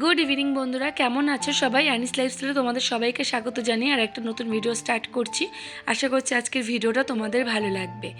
Good evening বন্ধুরা। কেমন আছো সবাই? অ্যানিস লাইফস্টাইলে তোমাদের সবাইকে স্বাগত জানিয়ে আর একটা নতুন ভিডিও স্টার্ট করছি। আশা করছি আজকের ভিডিওটা তোমাদের ভালো লাগবে।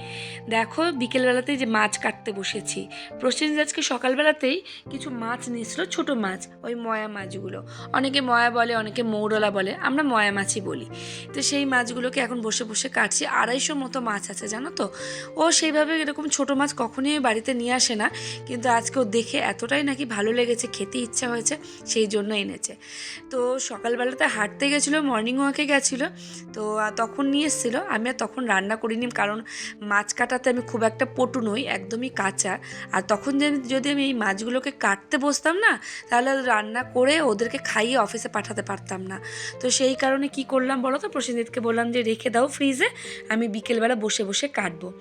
দেখো, বিকেলবেলাতেই যে মাছ কাটতে বসেছি। প্রসেনজ আজকে সকালবেলাতেই কিছু মাছ নিয়েছিল, ছোট মাছ, ওই ময়া মাছগুলো। অনেকে ময়া বলে, অনেকে মৌরলা বলে, আমরা ময়া মাছই বলি। তো সেই মাছগুলোকে এখন বসে বসে কাটছি। আড়াইশো মতো মাছ আছে, জানো তো? ও সেইভাবে এরকম ছোট মাছ কখনোই বাড়িতে নিয়ে আসে না। কিন্তু আজকে ও দেখে এতটাই নাকি ভালো লেগেছে, খেতে ইচ্ছা হয়েছে। সেই জন্য এনেছে। তো সকালবেলাতে হাঁটতে গেছিল মর্নিং ওয়াকে গেছিল। তো তখন নিয়ে এসেছিল। আমি আর তখন রান্না করিনি কারণ মাছ কাটাতে আমি খুব একটা পটু নই, একদমই কাঁচা। আর তখন যদি- আমি এই মাছগুলোকে কাটতে বসতাম না, তাহলে রান্না করে ওদেরকে খাইয়ে অফিসে পাঠাতে পারতাম না। তো সেই কারণে কি করলাম বলো তো? প্রসেনজিৎকে বললাম যে, রেখে দাও ফ্রিজে আমি বিকেলবেলা বসে বসে কাটবো।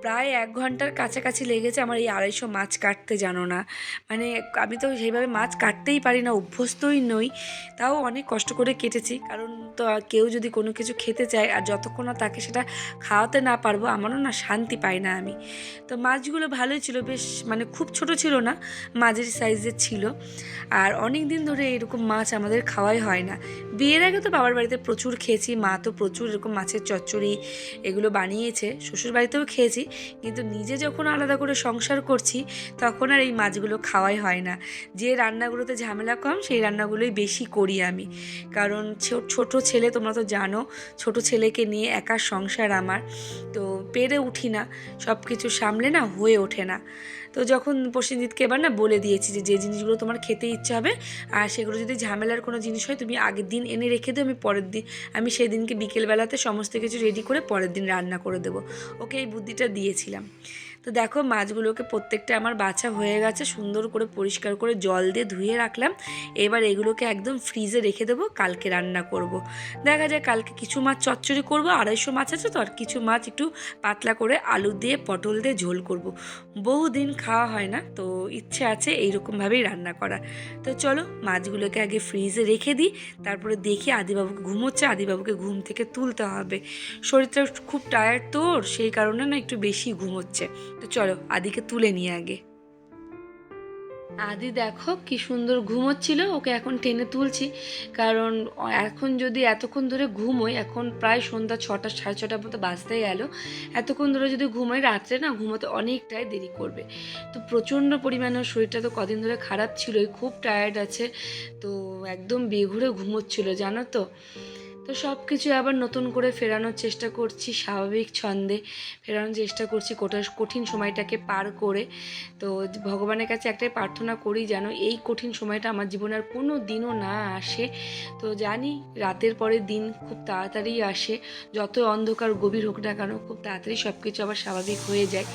প্রায় এক ঘণ্টার কাছাকাছি লেগেছে আমার এই আড়াইশো মাছ কাটতে জানো না। মানে আমি তো সেইভাবে মাছ কাটতেই পারি না, অভ্যস্তই নই। তাও অনেক কষ্ট করে কেটেছি। কারণ তো কেউ যদি কোনো কিছু খেতে চায় আর যতক্ষণ না তাকে সেটা খাওয়াতে না পারব, আমারও না শান্তি পাই না আমি। তো মাছগুলো ভালোই ছিল, বেশ মানে খুব ছোট ছিল না, মাঝারি সাইজের ছিল। আর অনেক দিন ধরে এরকম মাছ আমাদের খাওয়াই হয় না। বিয়ের আগে তো বাবার বাড়িতে প্রচুর খেয়েছি, মা তো প্রচুর এরকম মাছের চচ্চড়ি এগুলো বানিয়েছে, শ্বশুর বাড়িতেও খেয়েছি। কিন্তু নিজে যখন আলাদা করে সংসার করছি, তখন আর এই মাছগুলো খাওয়াই হয় না। যে রান্নাগুলোতে ঝামেলা কম, সেই রান্নাগুলোই বেশি করি আমি। কারণ ছোট ছেলে তোমরা তো জানো, ছোট ছেলেকে নিয়ে একা সংসার আমার। তো পেরে উঠি না সব কিছু সামলে না, হয়ে ওঠে না। তো যখন প্রসেনজিৎকে এবার না বলে দিয়েছি যে যে জিনিসগুলো তোমার খেতে ইচ্ছা হবে, আর সেগুলো যদি ঝামেলার কোনো জিনিস হয়, তুমি আগের দিন এনে রেখে দিও, আমি পরের দিন, আমি সেদিনকে বিকেলবেলাতে সমস্ত কিছু রেডি করে পরের দিন রান্না করে দেবো। ওকে এই বুদ্ধিটা দিয়েছিলাম। তো দেখো মাছগুলোকে প্রত্যেকটা আমার বাছা হয়ে গেছে, সুন্দর করে পরিষ্কার করে জল দিয়ে ধুয়ে রাখলাম এবার এগুলোকে একদম ফ্রিজে রেখে দেবো, কালকে রান্না করব। দেখা যায় কালকে কিছু মাছ চচ্চড়ি করব, আড়াইশো মাছ আছে তো, আর কিছু মাছ একটু পাতলা করে আলু দিয়ে, পটল দিয়ে ঝোল করব। বহুদিন খাওয়া হয় না, তো ইচ্ছে আছে এইরকমভাবেই রান্না করা তো চলো মাছগুলোকে আগে ফ্রিজে রেখে দিই, তারপরে দেখি আদিবাবুকে ঘুমোচ্ছে, আদিবাবুকে ঘুম থেকে তুলতে হবে শরীরটা খুব টায়ার্ড তোর, সেই কারণে না একটু বেশি ঘুমোচ্ছে তো চলো আদিকে তুলে নিয়ে আগে। আদি দেখো কি সুন্দর ঘুমোচ্ছিল, ওকে এখন টেনে তুলছি। কারণ এখন যদি এতক্ষণ ধরে ঘুমোই, এখন প্রায় সন্ধ্যা ছটা, সাড়ে ছটার মতো বাজতে গেল। এতক্ষণ ধরে যদি ঘুমোই, রাত্রে না ঘুমোতে অনেকটাই দেরি করবে। তো প্রচণ্ড পরিমাণে শরীরটা তো কদিন ধরে খারাপ ছিলই, খুব টায়ার্ড আছে। তো একদম বেঘুরে ঘুমোচ্ছিল, জানো তো? তো সব কিছু আবার নতুন করে ফেরানোর চেষ্টা করছি, স্বাভাবিক ছন্দে ফেরানোর চেষ্টা করছি কোটা কঠিন সময়টাকে পার করে। তো ভগবানের কাছে একটাই প্রার্থনা করি যেন এই কঠিন সময়টা আমার জীবনে আর কোনো দিনও না আসে। তো জানি রাতের পরে দিন খুব তাড়াতাড়ি আসে, যত অন্ধকার গভীর হোক না কেন খুব তাড়াতাড়ি সব কিছু আবার স্বাভাবিক হয়ে যায়।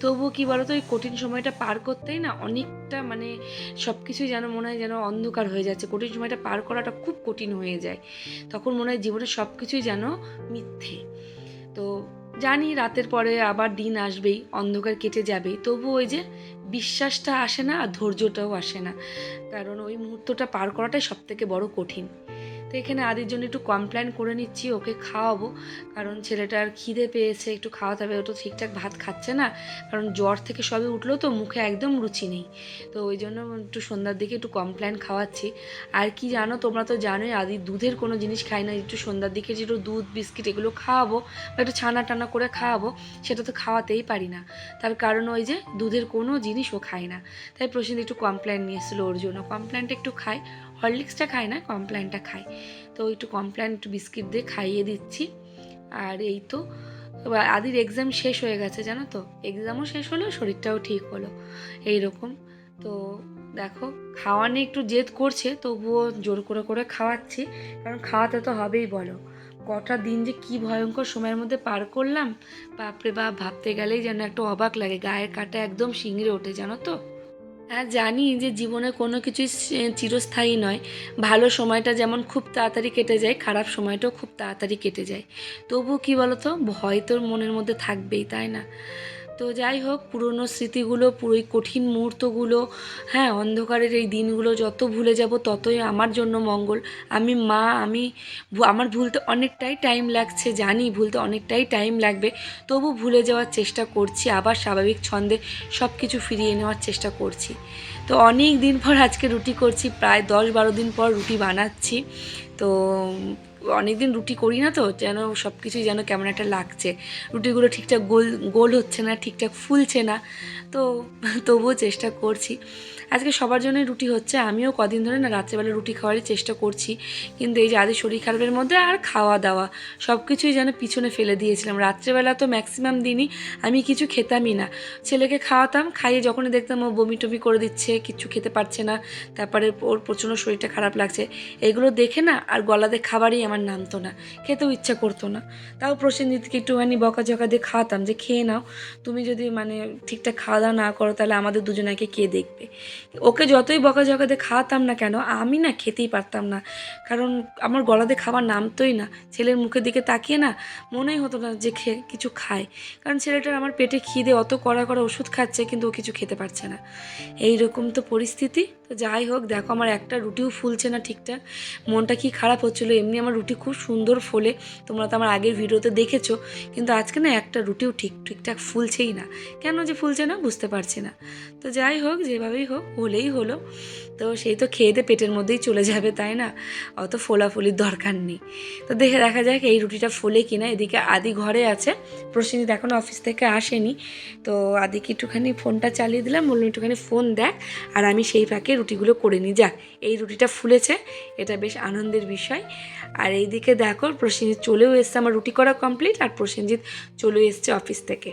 তবুও কি বলতো, ওই কঠিন সময়টা পার করতেই না অনেকটা মানে সব কিছুই যেন মনে হয় যেন অন্ধকার হয়ে যাচ্ছে। কঠিন সময়টা পার করাটা খুব কঠিন হয়ে যায়। তখন মনে হয় জীবনের সব কিছুই যেন মিথ্যে। তো জানি রাতের পরে আবার দিন আসবেই, অন্ধকার কেটে যাবেই। তবু ওই যে বিশ্বাসটা আসে না আর ধৈর্যটাও আসে না। কারণ ওই মুহূর্তটা পার করাটাই সব থেকে বড় কঠিন। তো এখানে আদির জন্য একটু কমপ্লেন করে নিচ্ছি, ওকে খাওয়াবো। কারণ ছেলেটার খিদে পেয়েছে, একটু খাওয়াতে হবে, ও তো ঠিকঠাক ভাত খাচ্ছে না। কারণ জ্বর থেকে সবে উঠল তো, মুখে একদম রুচি নেই। তো ওই জন্য একটু সন্ধ্যার দিকে একটু কমপ্লেন খাওয়াচ্ছি। আর কি জানো, তোমরা তো জানোই আদি দুধের কোনো জিনিস খাই না। একটু সন্ধ্যার দিকে যে একটু দুধ, বিস্কিট এগুলো খাওয়াবো বা একটু ছানা টানা করে খাওয়াবো, সেটা তো খাওয়াতেই পারি না। তার কারণ ওই যে দুধের কোনো জিনিস ও খায় না। তাই প্রসেনজিৎ একটু কমপ্লেন নিয়ে এসেছিল ওর জন্য। কমপ্লেনটা একটু খায়। হরলিক্সটা খায় না কমপ্লেনটা খায় তো একটু কমপ্লেন একটু বিস্কিট দিয়ে খাইয়ে দিচ্ছি। আর এই তো আদির এক্সাম শেষ হয়ে গেছে, জানো তো? এক্সামও শেষ হলো, শরীরটাও ঠিক হলো। এই রকম তো দেখো, খাওয়া নিয়ে একটু জেদ করছে, তবুও জোর করে করে খাওয়াচ্ছি। কারণ খাওয়াতে তো হবেই, বলো। কটা দিন যে কি ভয়ঙ্কর সময়ের মধ্যে পার করলাম, বাপরে বাপ, ভাবতে গেলেই যেন একটু অবাক লাগে, গায়ের কাটা একদম শিঙড়ে ওঠে, জানো তো? হ্যাঁ জানি যে জীবনে কোনো কিছুই চিরস্থায়ী নয়। ভালো সময়টা যেমন খুব তাড়াতাড়ি কেটে যায়, খারাপ সময়টাও খুব তাড়াতাড়ি কেটে যায়। তবু কি বলতো? ভয় তোর মনের মধ্যে থাকবেই, তাই না? তো যাই হোক, পুরনো স্মৃতিগুলো, পুরো কঠিন মুহূর্তগুলো হ্যাঁ অন্ধকারের এই দিনগুলো যত ভুলে যাব ততই আমার জন্য মঙ্গল। আমি মা, আমি আমার ভুলতে অনেকটাই টাইম লাগছে, জানি ভুলতে অনেকটাই টাইম লাগবে। তবু ভুলে যাওয়ার চেষ্টা করছি, আবার স্বাভাবিক ছন্দে সব কিছু ফিরিয়ে নেওয়ার চেষ্টা করছি। তো অনেক দিন পর আজকে রুটি করছি, প্রায় দশ বারো দিন পর রুটি বানাচ্ছি। তো অনেক দিন রুটি করি না তো, যেন সব কিছুই যেন কেমন একটা লাগছে। রুটিগুলো ঠিকঠাক গোল গোল হচ্ছে না, ঠিকঠাক ফুলছে না, তো তবুও চেষ্টা করছি। আজকে সবার জন্যই রুটি হচ্ছে, আমিও কদিন ধরে না রাত্রেবেলা রুটি খাওয়ারই চেষ্টা করছি, কিন্তু এই যে আদি শরীর খারাপের মধ্যে আর খাওয়া দাওয়া সব কিছুই যেন পিছনে ফেলে দিয়েছিলাম। রাত্রেবেলা তো ম্যাক্সিমাম দিনই আমি কিছু খেতামই না। ছেলেকে খাওয়াতাম, খাইয়ে যখনই দেখতাম ও বমি টমি করে দিচ্ছে, কিছু খেতে পারছে না, তারপরে ওর প্রচণ্ড শরীরটা খারাপ লাগছে। এগুলো দেখে না আর গলাতে খাবারই আমার নামতো না, খেতেও ইচ্ছা করতো না। তাও প্রসেনজিৎকে একটুখানি বকাঝকা দিয়ে খাওয়াতাম যে, খেয়ে নাও, তুমি যদি মানে ঠিকঠাক খাওয়া দাওয়া না করো তাহলে আমাদের দুজনাকে কে দেখবে? ওকে যতই বকাঝকা দিয়ে খাওয়াতাম না কেন, আমি না খেতেই পারতাম না। কারণ আমার গলাতে খাবার নামতোই না, ছেলের মুখের দিকে তাকিয়ে না মনেই হতো না যে খেয়ে কিছু খায়। কারণ ছেলেটার আমার পেটে খিদে, অত কড়া কড়া ওষুধ খাচ্ছে কিন্তু ও কিছু খেতে পারছে না। এই রকম তো পরিস্থিতি। তো যাই হোক, দেখো আমার একটা রুটিও ফুলছে না ঠিকঠাক। মনটা কি খারাপ হচ্ছিল, এমনি আমার রুটি খুব সুন্দর ফোলে। তোমরা তো আমার আগের ভিডিওতে দেখেছ, কিন্তু আজকে না একটা রুটিও ঠিক, ঠিকঠাক ফুলছেই না। কেন যে ফুলছে না বুঝতে পারছি না। তো যাই হোক, যেভাবেই হোক, হলেই হলো। তো সেই তো খেয়ে দিয়ে পেটের মধ্যেই চলে যাবে, তাই না? অত ফোলাফুলির দরকার নেই। তো দেখে দেখা যাক এই রুটিটা ফোলে কিনা। এদিকে আদি ঘরে আছে। প্রসেনজিৎ এখনও অফিস থেকে আসেনি। তো আদিকে একটুখানি ফোনটা চালিয়ে দিলাম। বললাম, একটুখানি ফোন দেখ আর আমি সেই ফাঁকে রুটিগুলো করে নিই। যাক, এই রুটিটা ফুলেছে। এটা বেশ আনন্দের বিষয়। আর এইদিকে দেখো, প্রসেনজিৎ চলেও এসছে আমার রুটি করা কমপ্লিট আর প্রসেনজিৎ চলেও এসছে অফিস থেকে।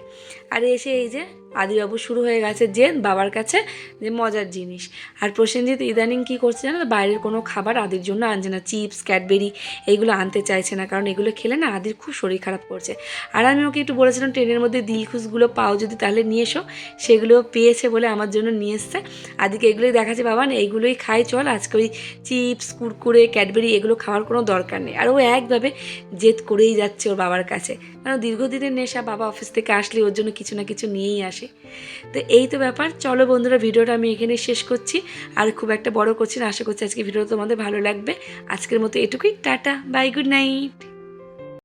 আর এসে এই যে আদিবাবু শুরু হয়ে গেছে যে বাবার কাছে যে মজার জিনিস। আর প্রসেনজিৎ ইদানিং কী করছে জানো? বাইরের কোনো খাবার আদির জন্য আনছে না। চিপস, ক্যাডবেরি এইগুলো আনতে চাইছে না। কারণ এগুলো খেলে না আদির খুব শরীর খারাপ করছে। আর আমি ওকে একটু বলেছিলাম, ট্রেনের মধ্যে দিলখুশগুলো পাও যদি তাহলে নিয়ে এসো। সেগুলো পেয়েছে বলে আমার জন্য নিয়ে এসছে। আদিকে এগুলোই দেখাচ্ছে, বাবা, না এইগুলোই খাই, চল। আজকে ওই চিপস, কুরকুরে, ক্যাডবেরি এগুলো খাওয়ার কোনো দরকার নেই। আর ও একভাবে জেদ করেই যাচ্ছে ওর বাবার কাছে। কারণ দীর্ঘদিনের নেশা বাবা অফিস থেকে আসলে ওর জন্য কিছু না কিছু নিয়েই আসে। তো এই তো ব্যাপার। চলো বন্ধুরা, ভিডিওটা আমি এখানে শেষ করছি। আর খুব একটা বড় করছি না। আশা করছি আজকে ভিডিও তোমাদের ভালো লাগবে। আজকের মতো এটুকুই। টাটা। Bye, good night.